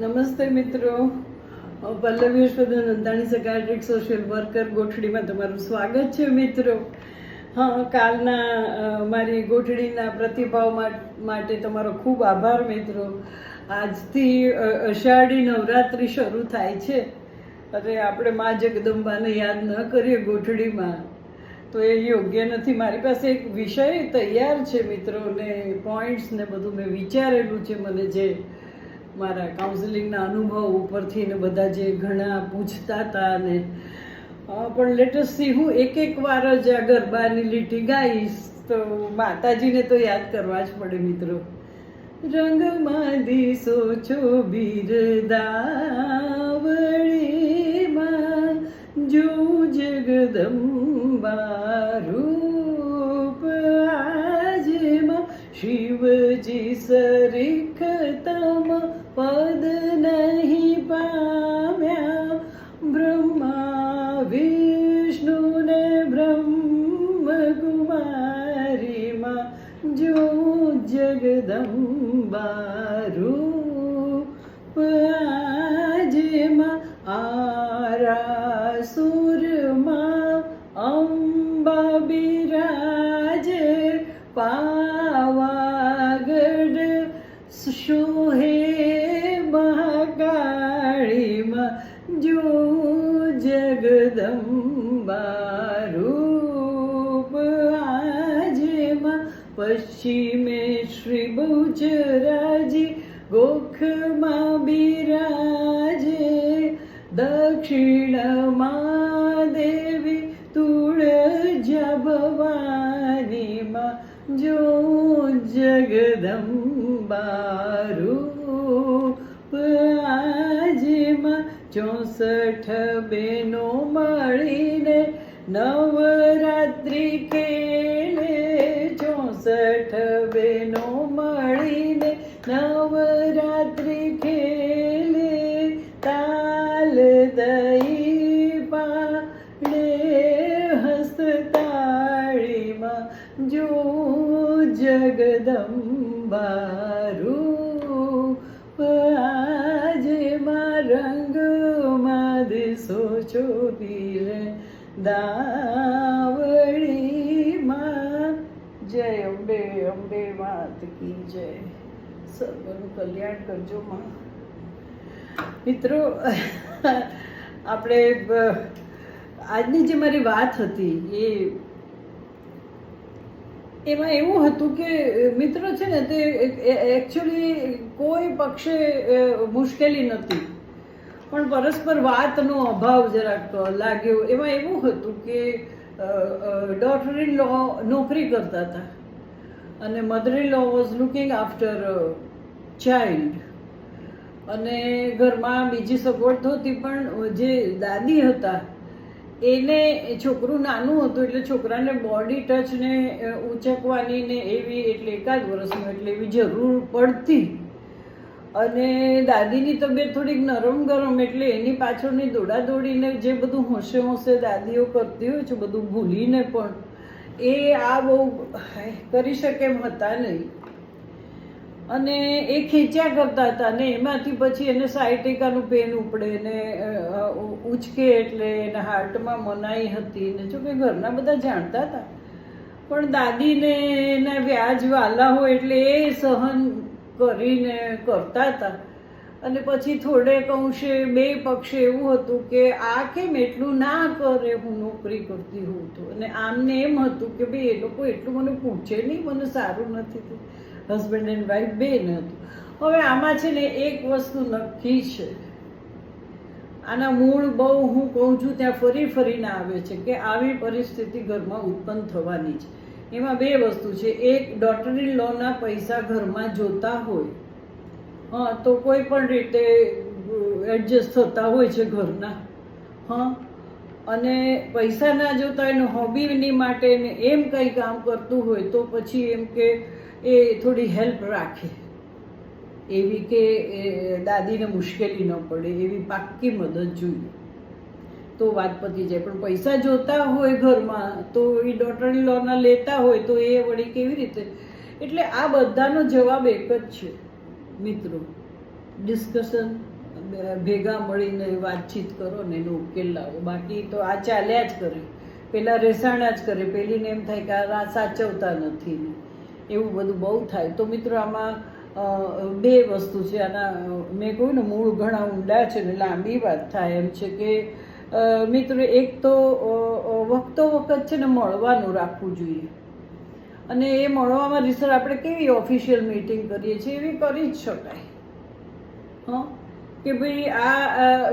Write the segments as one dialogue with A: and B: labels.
A: નમસ્તે મિત્રો. Pallavi Yashoda Nandani psychiatric social worker ગોઠડીમાં તમારું સ્વાગત છે મિત્રો. હા, કાલના મારી ગોઠડીના પ્રતિભાવ માટે તમારો ખૂબ આભાર મિત્રો. આજથી અષાઢી નવરાત્રિ શરૂ થાય છે. અરે, આપણે મા જગદંબાને યાદ ન કરીએ ગોઠડીમાં. તો એ યોગ્ય નથી. મારી પાસે એક વિષય તૈયાર છે મિત્રો, ને પોઈન્ટ્સ ને બધું મેં વિચારેલું છે મને જે મારા કાઉન્સિલિંગના અનુભવ ઉપરથી ને બધા જે ઘણા પૂછતા હતા ને પણ લેટેસ્ટથી હું એક એક વાર જ આ ગરબાની લીટી ગાઈશ. તો માતાજીને તો યાદ કરવા જ પડે મિત્રો. રંગમાં દિશો છો બિરદાવળીમાં જો જગદંબા રૂપ આજમાં શિવજી સરીખ જગદંબા રૂપ આજેમાં ચોસઠ બેનો મળીને નવરાત્રિ ખેલે જગદંબા આજે માં રંગમાં દિસો ચોપીરે દાવળીમાં જય અંબે અંબે માત કી જય. સર્વનું કલ્યાણ કરજો માં. મિત્રો, આપણે આજની જે મારી વાત હતી એ એમાં એવું હતું કે મિત્ર છે ને, તે એકચ્યુઅલી કોઈ પક્ષે મુશ્કેલી નહોતી. પણ પરસ્પર વાતનો અભાવ જરાક લાગ્યો. એમાં એવું હતું કે ડોટર ઇન લો નોકરી કરતા હતા. અને mother in law was looking after child અને ઘરમાં બીજી સગવડ હતી પણ જે દાદી હતા એને છોકરું નાનું હતું એટલે છોકરાને બોડી ટચને ઉંચકવાની ને એવી એટલે એકાદ વર્ષનું એટલે એવી જરૂર પડતી. અને દાદીની તબિયત થોડીક નરમ ગરમ એટલે એની પાછળની દોડાદોડીને જે બધું હોશે હોશે દાદીઓ કરતી હોય છે, બધું ભૂલીને પણ એ આ બહુ કરી શકે એમ હતા નહીં. અને એ ખેંચ્યા કરતા હતા ને એમાંથી પછી એને સાયટિકાનું પેન ઉપડે ને ઉચકે એટલે એના હાર્ટમાં મનાઈ હતી ને જો કે ઘરના બધા જાણતા હતા. પણ દાદીને એના વ્યાજ વાલા હોય એટલે એ સહન કરીને કરતા હતા. અને પછી થોડેક અંશે બે પક્ષે એવું હતું કે આ કેમ એટલું ના કરે હું નોકરી કરતી હોઉં તો? અને આમને એમ હતું કે ભાઈ એ લોકો એટલું મને પૂછે નહીં, મને સારું નથી થતું. હસબન્ડ એન્ડ વાઈફ બે ન હતું. હવે આમાં છે ને એક વસ્તુ નક્કી છે. આના મૂળ બહુ હું કહું છું, ત્યાં ફરી ફરીને આવે છે કે આવી પરિસ્થિતિ ઘરમાં ઉત્પન્ન થવાની છે. એમાં બે વસ્તુ છે. એક ડોટર લોના પૈસા ઘરમાં જોતા હોય. હા, તો કોઈ પણ રીતે એડજસ્ટ થતા હોય છે ઘરના. હા, અને પૈસા ના જોતા હોય ને હોબીની માટે એમ કંઈ કામ કરતું હોય તો પછી એમ કે એ થોડી હેલ્પ રાખે. એવી કે દાદીને મુશ્કેલી ન પડે, એવી પાક્કી મદદ જોઈએ. તો વાત પતી જાય. પણ પૈસા જોતા હોય ઘરમાં, તો એ ડોટર લોના લેતા હોય, તો એ વળી કેવી રીતે? એટલે આ બધાનો જવાબ એક જ છે, મિત્રો. ડિસ્કશન ભેગા મળીને વાતચીત કરો ને એનો ઉકેલ લાવો. બાકી તો આ ચાલ્યા જ કરે. પેલા રેસાણા જ કરે. પેલીને એમ થાય કે આ સાચવતા નથી ને. એવું બધું બહુ થાય. તો મિત્રો આમાં બે વસ્તુ છે. આના, મેં કહ્યું ને, મૂળ ઘણા ઊંડા છે ને, લાંબી વાત થાય એમ છે કે મિત્રો એક તો વખતો વખત છે ને, મળવાનું રાખવું જોઈએ. અને એ મળવામાં રિસર આપણે કેવી ઓફિશિયલ મીટિંગ કરીએ છીએ, એવી કરી જ શકાય. હં? કે ભાઈ, આ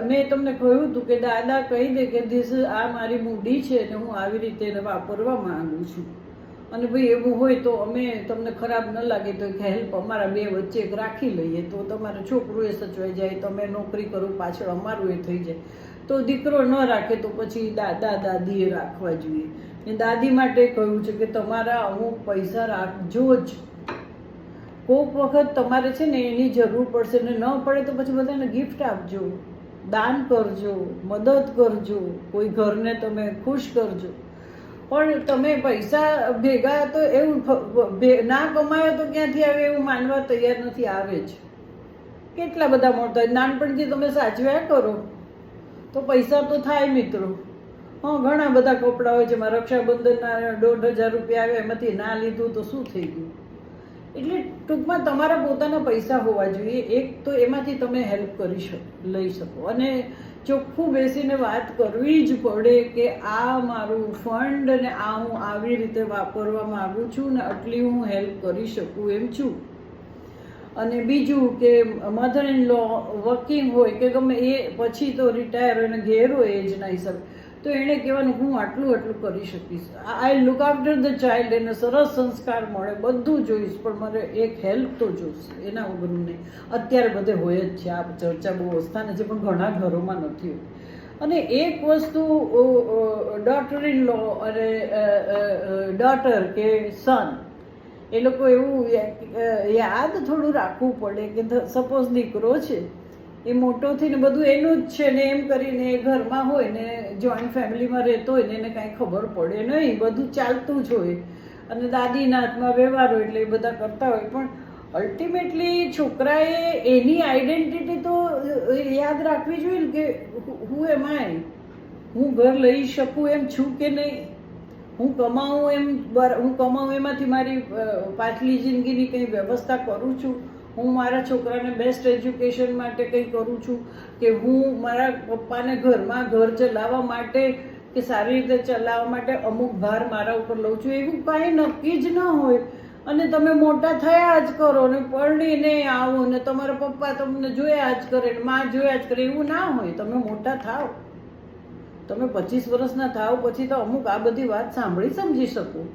A: મેં તમને કહ્યું હતું કે, દાદા, કહી દે કે ધીસ આ મારી મૂડી છે ને, હું આવી રીતે એને વાપરવા માંગુ છું. અને ભાઈ એવું હોય તો અમે તમને ખરાબ ન લાગે તો એક હેલ્પ અમારા બે વચ્ચે એક રાખી લઈએ. તો તમારું છોકરું એ સચવાઈ જાય, તમે નોકરી કરો, પાછળ અમારું એ થઈ જાય. તો દીકરો ન રાખે તો પછી દાદા દાદીએ રાખવા જોઈએ. ને દાદી માટે કહ્યું છે કે તમારા અમુક પૈસા રાખજો જ. કોઈક વખત તમારે છે ને એની જરૂર પડશે ને ન પડે તો પછી બધાને ગિફ્ટ આપજો. દાન કરજો, મદદ કરજો. કોઈ ઘરને તમે ખુશ કરજો. પણ તમે પૈસા ભેગા તો એવું ના કમાયો તો ક્યાંથી આવે એવું માનવા તૈયાર નથી, આવે જ. કેટલા બધા મળતા હોય? નાનપણથી તમે સાચવ્યા કરો. તો પૈસા તો થાય મિત્રો. હા, ઘણા બધા કપડાં હોય છે મારા રક્ષાબંધનના દોઢ હજાર રૂપિયા આવ્યા એમાંથી ના લીધું તો શું થઈ ગયું? એટલે ટૂંકમાં તમારા પોતાના પૈસા હોવા જોઈએ. એક તો એમાંથી તમે હેલ્પ કરી શકો, લઈ શકો. અને ચોખ્ખું બેસીને વાત કરવી જ પડે કે આ મારું ફંડ અને આ હું આવી રીતે વાપરવા માંગુ છું ને આટલી હું હેલ્પ કરી શકું એમ છું. અને બીજું કે મધર ઇન લો વર્કિંગ હોય કે ગમે એ, પછી તો રિટાયર હોય ને ઘેર હોય એજના હિસાબે તો એણે કહેવાનું, હું આટલું આટલું કરી શકીશ. I look after the child એને સરસ સંસ્કાર મળે, બધું જોઈશ, પણ મારે એક હેલ્પ તો જોઈશ એના વગરનું નહીં. અત્યારે બધે હોય જ છે, આ ચર્ચા બહુ વસ્તા છે, પણ ઘણા ઘરોમાં નથી અને એક વસ્તુ ડોટર ઇન લો અને ડોટર કે સન એ લોકો એવું યાદ થોડું રાખવું પડે કે સપોઝ દીકરો છે એ મોટો થઈને બધું એનું જ છે ને એમ કરીને એ ઘરમાં હોય ને જોઈન્ટ ફેમિલીમાં રહેતો હોય ને એને કાંઈ ખબર પડે નહીં, બધું ચાલતું જ હોય. અને દાદીના હાથમાં વ્યવહાર હોય એટલે એ બધા કરતા હોય. પણ અલ્ટિમેટલી છોકરાએ એની આઈડેન્ટિટી તો યાદ રાખવી જોઈએ ને કે હું એમ આય હું ઘર લઈ શકું એમ છું કે નહીં? હું કમાઉં એમ હું કમાઉં એમાંથી મારી પાછલી જિંદગીની કંઈ વ્યવસ્થા કરું છું? હું મારા છોકરાને બેસ્ટ એજ્યુકેશન માટે કંઈ કરું છું કે હું મારા પપ્પાને ઘરમાં ઘર ચલાવવા માટે કે સારી રીતે ચલાવવા માટે અમુક ભાર મારા ઉપર લઉં છું, એવું કાંઈ નક્કી જ ન હોય. અને તમે મોટા થયા જ કરો ને પરણીને આવો ને તમારા પપ્પા તમને જોયા જ કરે ને માં જોયા જ કરે, એવું ના હોય. તમે મોટા થાવ તમે પચીસ વર્ષના થાવ પછી તો અમુક આ બધી વાત સાંભળી સમજી શકો.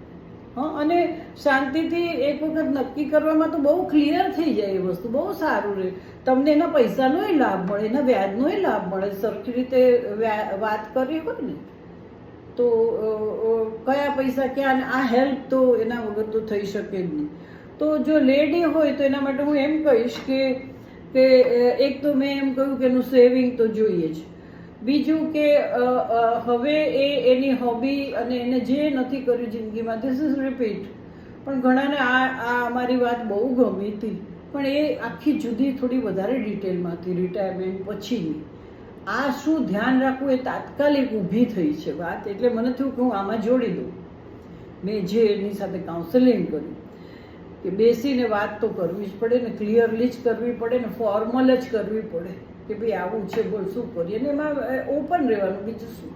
A: હા, અને શાંતિથી એક વખત નક્કી કરવામાં તો બહુ ક્લિયર થઈ જાય એ વસ્તુ, બહુ સારું રહે. તમને એના પૈસાનોય લાભ મળે, એના વ્યાજનોય લાભ મળે. સરખી રીતે વાત કરી હોય ને, તો કયા પૈસા ક્યાં આ હેલ્પ તો એના વગર તો થઈ શકે જ નહીં. તો જો લેડી હોય તો એના માટે હું એમ કહીશ કે કે એક તો મેં એમ કહ્યું કે એનું સેવિંગ તો જોઈએ જ. બીજું કે હવે એ એની હોબી અને એને જે નથી કર્યું જિંદગીમાં ધીસ ઇઝ રિપીટ પણ ઘણાને આ આ અમારી વાત બહુ ગમી હતી. પણ એ આખી જુદી થોડી વધારે ડિટેલમાં હતી રિટાયરમેન્ટ પછીની. આ શું ધ્યાન રાખવું એ તાત્કાલિક ઊભી થઈ છે વાત, એટલે મને થયું કે હું આમાં જોડી દઉં. મેં જે એની સાથે કાઉન્સેલિંગ કર્યું. કે બેસીને વાત તો કરવી જ પડે ને ક્લિયરલી જ કરવી પડે ને ફોર્મલ જ કરવી પડે. કે ભાઈ આવું છે, બોલ, શું કરીએ? અને એમાં ઓપન રહેવાનું, બીજું શું?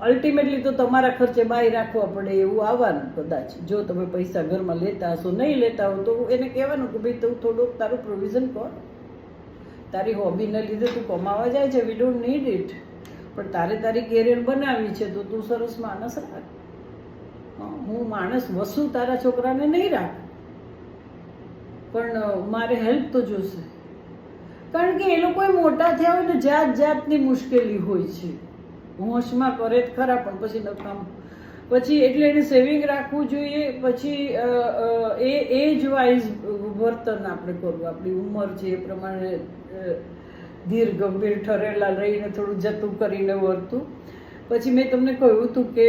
A: અલ્ટિમેટલી તો તમારા ખર્ચે બહાર રાખવા પડે એવું આવવાનું કદાચ. જો તમે પૈસા ઘરમાં લેતા હશો, નહીં લેતા હો, તો એને કહેવાનું કે ભાઈ તું થોડુંક તારું પ્રોવિઝન કર. તારી હોબીને લીધે તું કમાવા જાય છે વી ડોન્ટ નીડ ઇટ પણ તારે તારી કેરિયર બનાવવી છે, તો તું સરસ માણસ રાખ. હું માણસ વસું, તારા છોકરાને નહીં રાખ. પણ મારે હેલ્પ તો જોશે. કારણ કે એ લોકો મોટા થયા હોય ને જાત જાતની મુશ્કેલી હોય છે. હોશમાં કરે જ ખરા, પણ પછી નકામ. પછી એટલે એને સેવિંગ રાખવું જોઈએ, પછી એ એજ વાઇઝ વર્તન આપણે કરવું. આપણી ઉંમર છે એ પ્રમાણે ધીર, ગંભીર, ઠરેલા રહીને થોડું જતું કરીને વર્તું. પછી મેં તમને કહ્યું હતું કે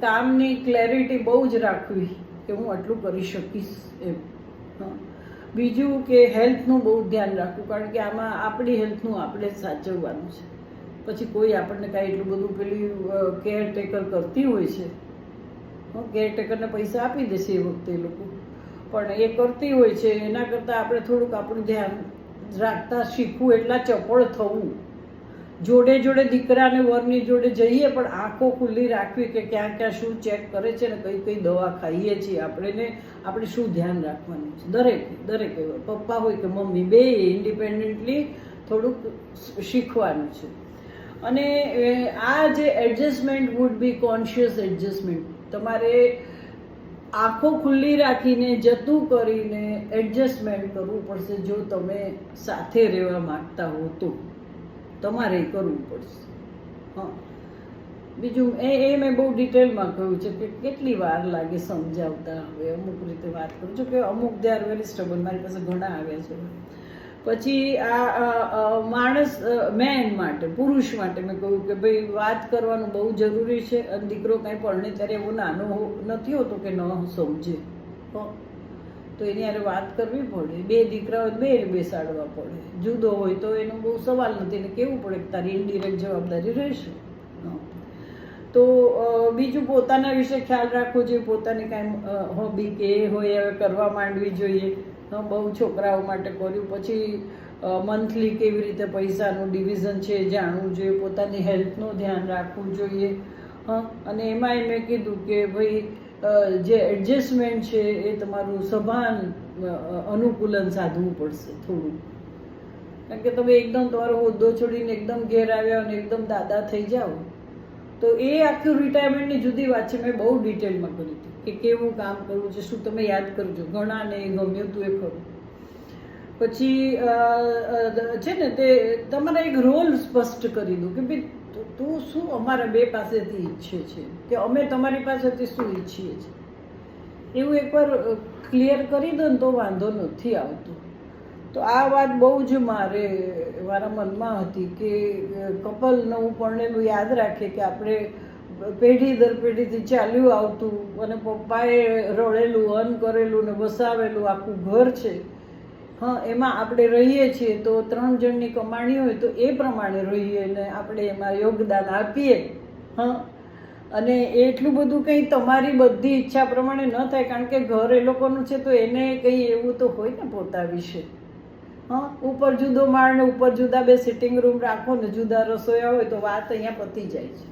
A: કામની ક્લેરિટી બહુ જ રાખવી કે હું આટલું કરી શકીશ એમ. હા. બીજું કે હેલ્થનું બહુ ધ્યાન રાખવું, કારણ કે આમાં આપણી હેલ્થનું આપણે જ સાચવવાનું છે. પછી કોઈ આપણને કાંઈ એટલું બધું પેલી કેરટેકર કરતી હોય છે કેરટેકરને પૈસા આપી દેશે એ વખતે એ લોકો. પણ એ કરતી હોય છે, એના કરતાં આપણે થોડુંક આપણું ધ્યાન રાખતા શીખવું, એટલા ચપળ થવું. જોડે જોડે દીકરાને વરની જોડે જઈએ, પણ આંખો ખુલ્લી રાખવી કે ક્યાં ક્યાં શું ચેક કરે છે ને કઈ કઈ દવા ખાઈએ છીએ આપણે ને આપણે શું ધ્યાન રાખવાનું છે? દરેક દરેક પપ્પા હોય કે મમ્મી, બે ઇન્ડિપેન્ડન્ટલી થોડુંક શીખવાનું છે. અને આ જે adjustment would be conscious adjustment તમારે આંખો ખુલ્લી રાખીને, જતું કરીને એડજસ્ટમેન્ટ કરવું પડશે જો તમે સાથે રહેવા માંગતા હો તો. તમારે કરવું પડશે. હા. બીજું એ એ મેં બહુ ડિટેલમાં કહ્યું છે કે કેટલી વાર લાગે સમજાવતા હવે અમુક રીતે વાત કરું છું કે અમુક દે આર વેરી સ્ટબલ મારી પાસે ઘણા આવ્યા છે. પછી આ માણસ મેન માટે, પુરુષ માટે મેં કહ્યું કે ભાઈ વાત કરવાનું બહુ જરૂરી છે. અને દીકરો કાંઈ પરણે ત્યારે એવો નાનો નથી હોતો કે ન સમજે. તો એની હારે વાત કરવી પડે. બે દીકરા હોય બે બેસાડવા પડે. જુદો હોય તો એનો બહુ સવાલ નથી. એને કેવું પડે કે તારી ઇનડિરેક્ટ જવાબદારી રહેશે. તો બીજું પોતાના વિશે ખ્યાલ રાખવો જોઈએ. પોતાની કાંઈ હોબી કે હોય હવે કરવા માંડવી જોઈએ. બહુ છોકરાઓ માટે કર્યું. પછી મંથલી કેવી રીતે પૈસાનું ડિવિઝન છે જાણવું જોઈએ. પોતાની હેલ્થનું ધ્યાન રાખવું જોઈએ. હં, અને એમાંય મેં કીધું કે ભાઈ જે એડજસ્ટમેન્ટ છે એ તમારું સભાન અનુકૂલન સાધવું પડશે થોડું. કારણ કે તમે એકદમ તમારો હોદ્દો છોડીને એકદમ ઘેર આવ્યા અને એકદમ દાદા થઈ જાઓ, તો એ આખું રિટાયરમેન્ટની જુદી વાત છે. મેં બહુ ડિટેલમાં કરી હતી કે કેવું કામ કરવું છે, શું તમે યાદ કરજો. ઘણાને ગમ્યું હતું એ ખરું. પછી છે ને તે તમારા એક રોલ સ્પષ્ટ કરી દો કે ભાઈ તું- તું શું અમારા બે પાસેથી ઈચ્છે છે? કે અમે તમારી પાસેથી શું ઈચ્છીએ છીએ? એવું એકવાર ક્લિયર કરી દો ને તો વાંધો નથી આવતો. તો આ વાત બહુ જ મારે, મારા મનમાં હતી કે કપલ નવું પરણેલું યાદ રાખે કે આપણે પેઢી દર પેઢીથી ચાલ્યું આવતું અને પપ્પાએ રળેલું અન્ન કરેલું ને વસાવેલું આખું ઘર છે. હા, એમાં આપણે રહીએ છીએ તો ત્રણ જણની કમાણી હોય તો એ પ્રમાણે રહીએ ને આપણે એમાં યોગદાન આપીએ. હા, અને એટલું બધું કંઈ તમારી બધી ઈચ્છા પ્રમાણે ન થાય, કારણ કે ઘર એ લોકોનું છે તો એને કંઈ એવું તો હોય ને પોતા વિશે. હા, ઉપર જુદો માળ ને ઉપર જુદા બે સિટિંગ રૂમ રાખો ને, જુદા રસોયા હોય તો વાત અહીંયા પતી જાય છે.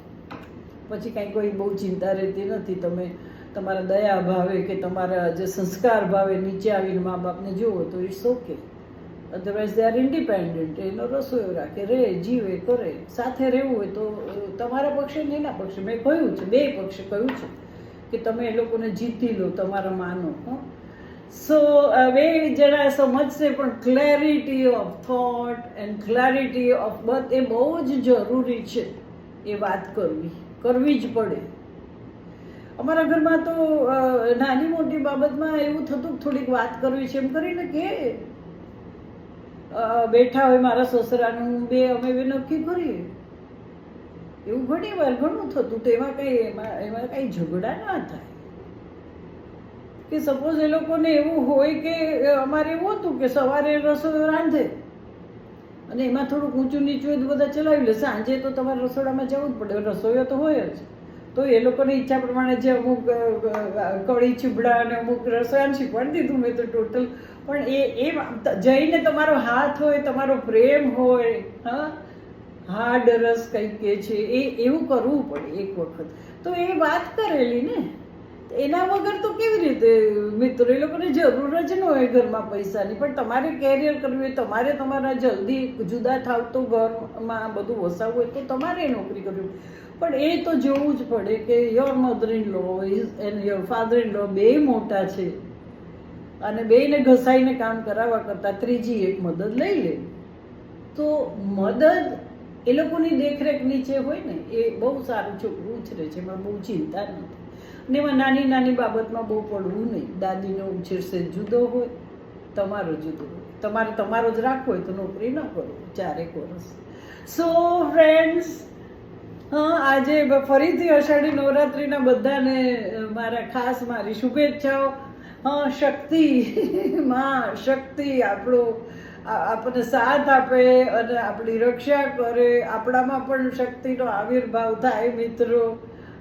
A: પછી કાંઈ કોઈ બહુ ચિંતા રહેતી નથી, તમે તમારા દયા ભાવે કે તમારા જે સંસ્કાર ભાવે નીચે આવીને મા બાપને જુઓ તો it's okay. Otherwise they are independent એનો રસોઈયો રાખે. રહે જીવે કરે. સાથે રહેવું હોય તો તમારા પક્ષે ને એના પક્ષે. મેં કહ્યું છે, બે પક્ષે કહ્યું છે કે તમે એ લોકોને જીતી લો, તમારા માનો. હં. સો હવે જરા સમજશે પણ clarity of thought and clarity of birth એ બહુ જ જરૂરી છે એ વાત કરવી. કરવી જ પડે. અમારા ઘરમાં તો નાની મોટી બાબતમાં એવું થતું થોડીક વાત કરવી છે એમ કરીને કે બેઠા હોય મારા સસરાનું, બે અમે બે નક્કી કરીએ. એવું ઘણી વાર ઘણું થતું તો એમાં કઈ, એમાં એમાં કઈ ઝઘડા ના થાય. કે સપોઝ એ લોકોને એવું હોય કે અમારે એવું હતું કે સવારે રસોઈ રાંધે. અને એમાં થોડુંક ઊંચું નીચું એ બધા ચલાવી લે. સાંજે તો તમારે રસોડામાં જવું જ પડે. રસોઈયો તો હોય જ. તો એ લોકોની ઈચ્છા પ્રમાણે જે અમુક કળી ચીબડા અને અમુક રસોયાને શીખવાડી દીધું મેં તો ટોટલ પણ એ એ જઈને તમારો હાથ હોય, તમારો પ્રેમ હોય, હા હાડ રસ કંઈક કે છે, એ, એવું કરવું પડે એક વખત. તો એ વાત કરેલી ને? એના વગર તો કેવી રીતે? મિત્રો, એ લોકોને જરૂર જ ન હોય ઘરમાં પૈસાની. પણ તમારે કેરિયર કરવી હોય, તમારે તમારા જલ્દી જુદા થાવ તો ઘરમાં બધું વસાવવું હોય તો તમારે નોકરી કરવી પણ એ તો જોવું જ પડે કે your mother in law and your father in law બે મોટા છે. અને બેને ઘસાઈને કામ કરાવવા કરતાં ત્રીજી એક મદદ લઈ લે. તો મદદ એ લોકોની દેખરેખ નીચે હોય ને, એ બહુ સારું છોકરું ઉછરે છે, એમાં બહુ ચિંતા નથી. અને એમાં નાની નાની બાબતમાં બહુ પડવું નહીં. દાદીનો ઉછેર છે, જુદો હોય, તમારો જુદો હોય. તમારે તમારો જ રાખવો હોય તો નોકરી ન કરો, ચારેક વર્ષ સો ફ્રેન્ડ્સ હા, આજે ફરીથી અષાઢી નવરાત્રિના બધાને મારા ખાસ મારી શુભેચ્છાઓ. હા, શક્તિ, માં, શક્તિ આપણો આપણને સાથ આપે અને આપણી રક્ષા કરે. આપણામાં પણ શક્તિનો આવિર્ભાવ થાય, મિત્રો.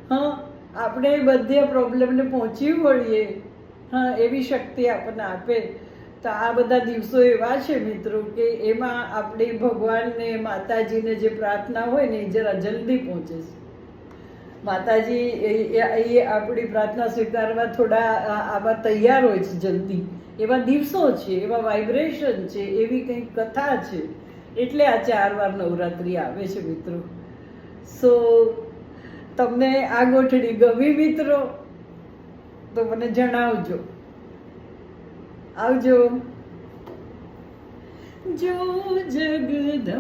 A: હા આપણે બધે પ્રોબ્લેમને પહોંચી વળીએ. હા, એવી શક્તિ આપણને આપે. તો આ બધા દિવસો એવા છે મિત્રો કે એમાં આપણે ભગવાનને, માતાજીને જે પ્રાર્થના હોય ને એ જરા જલ્દી પહોંચે છે. માતાજી એ આપણી પ્રાર્થના સ્વીકારવા થોડા આવા તૈયાર હોય છે જલ્દી. એવા દિવસો છે, એવા વાઇબ્રેશન છે, એવી કંઈક કથા છે. એટલે આ ચાર વાર નવરાત્રિ આવે છે મિત્રો. સો તમને આ ગોઠડી ગમી મિત્રો તો મને જણાવજો. આવજો. જો જગદંબા